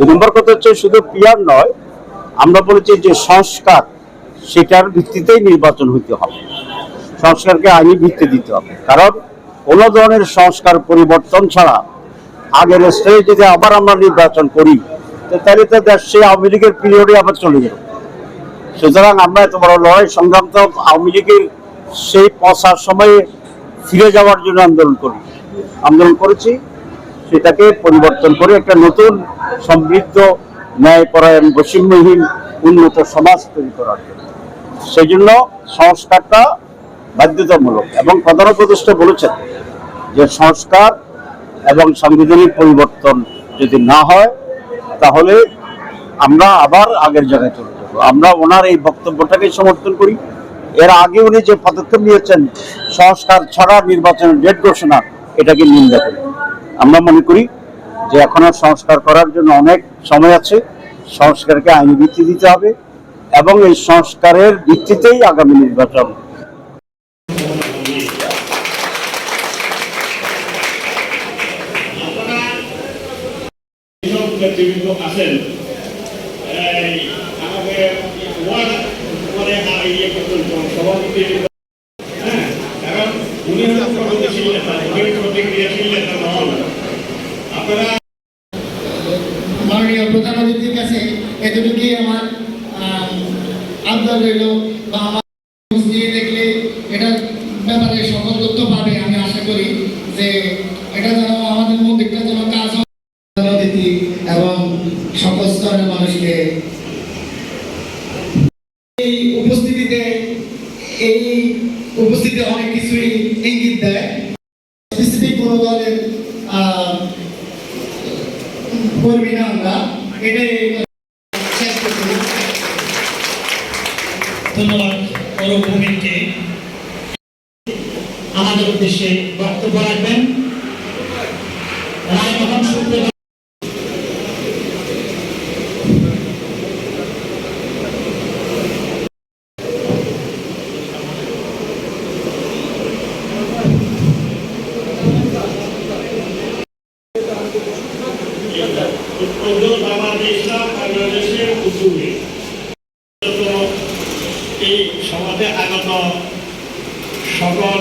দুই নম্বর কথা হচ্ছে শুধু পিয়ার নয়, আমরা বলেছি যে সংস্কার, সেটার ভিত্তিতেই নির্বাচন হইতে হবে। সংস্কারকে আইনি ভিত্তি দিতে হবে। কারণ কোনো ধরনের সংস্কার পরিবর্তন ছাড়া আগের স্টেজে যদি আবার আমরা নির্বাচন করি তাহলে তো দেশ সেই আওয়ামী লীগের পিরিয়ডে আবার চলে যাবে। সুতরাং আমরা এত বড় লড়াই সংগ্রাম তো আওয়ামী লীগের সেই পশার সময়ে ফিরে যাওয়ার জন্য আন্দোলন করি। আন্দোলন করেছি। সেটাকে পরিবর্তন করে একটা নতুন সমৃদ্ধ ন্যায়পরায়ণ বৈষম্যহীন উন্নত সমাজ তৈরি করার জন্য। সেই জন্য সংস্কারটা বাধ্যতামূলক এবং প্রধান উপদেষ্টা বলেছেন যে সংস্কার এবং সাংবিধানিক পরিবর্তন যদি না হয়, তাহলে আমরা আবার আগের জায়গায় চলে যাব। আমরা ওনার এই বক্তব্যটাকে সমর্থন করি। এর আগে উনি যে পদক্ষেপ নিয়েছেন, সংস্কার ছাড়া নির্বাচনের ডেট ঘোষণা, এটাকে নিন্দা করি। আমরা মনে করি যে এখনও সংস্কার করার জন্য অনেক সময় আছে। সংস্কারকে আইনি ভিত্তি দিতে হবে এবং এই সংস্কারের ভিত্তিতেই আগামী নির্বাচন। ইয়ে হ্যাঁ কারণ উনি প্রতিক্রিয়াশীল নেতা নন মাননীয় প্রধান অতিথির কাছে এতটুকুই আমার আবদার রইল বা আমার দেখলে এটার ব্যাপারে সকল তথ্য পাবে আমি আশা করি যে এটা যেন আমাদের মন্দিরটা যেন কাজ অতিথি এবং সকল স্তরের মানুষকে এই উপস্থিতিতে, এই উপস্থিতি অনেক কিছুই ইঙ্গিত দেয়। কোনো দলের আমরা এটাই ধন্যবাদ অরূপ আমাদের উদ্দেশ্যে বক্তব্য রাখবেন। রায়মোহন শুক্রবার উদ্যোগ বাংলাদেশরা বাংলাদেশের উদ্যোগে এই সমাজে আগত সকল